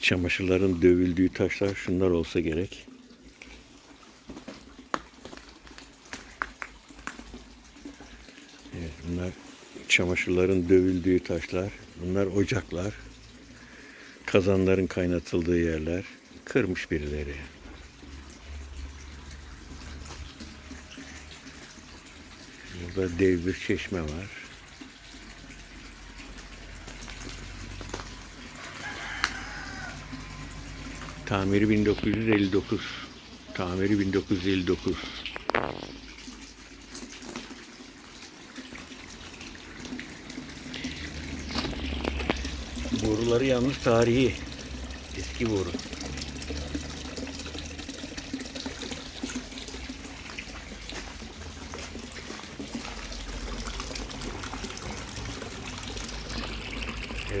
Çamaşırların dövüldüğü taşlar şunlar olsa gerek. Evet, bunlar çamaşırların dövüldüğü taşlar. Bunlar ocaklar. Kazanların kaynatıldığı yerler. Kırmış birileri. Burada dev bir çeşme var. Tamiri 1959. Tamiri 1959. Boruları yalnız tarihi. Eski boru.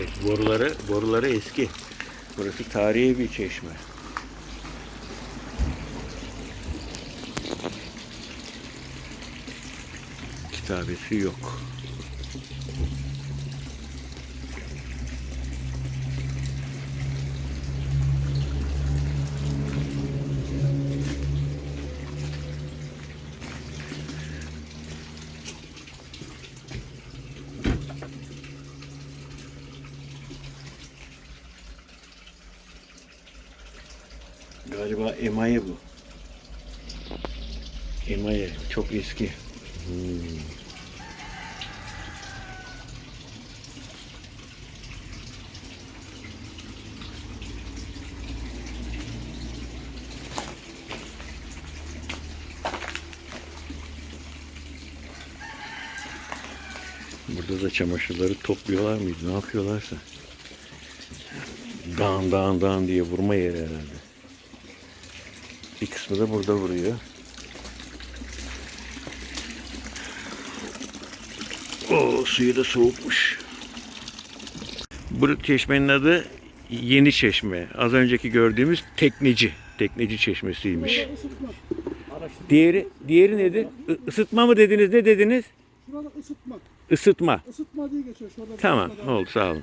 Evet boruları boruları eski. Burası tarihi bir çeşme. Kitabesi yok. Galiba emaye bu. Emaye çok eski. Hmm. Burada da çamaşırları topluyorlar mıydı? Ne yapıyorlarsa. Dağın dağın dağın diye vurma yeri herhalde. Da burada vuruyor. O suyu da soğukmuş. Bu çeşmenin adı Yeni Çeşme. Az önceki gördüğümüz Tekneci. Tekneci çeşmesiymiş. Diğeri diğeri nedir? I- Isıtma mı dediniz? Ne dediniz? Şurada ısıtma. Isıtma. Isıtma diye geçiyor. Şurada Tamam, oldu sağ olun.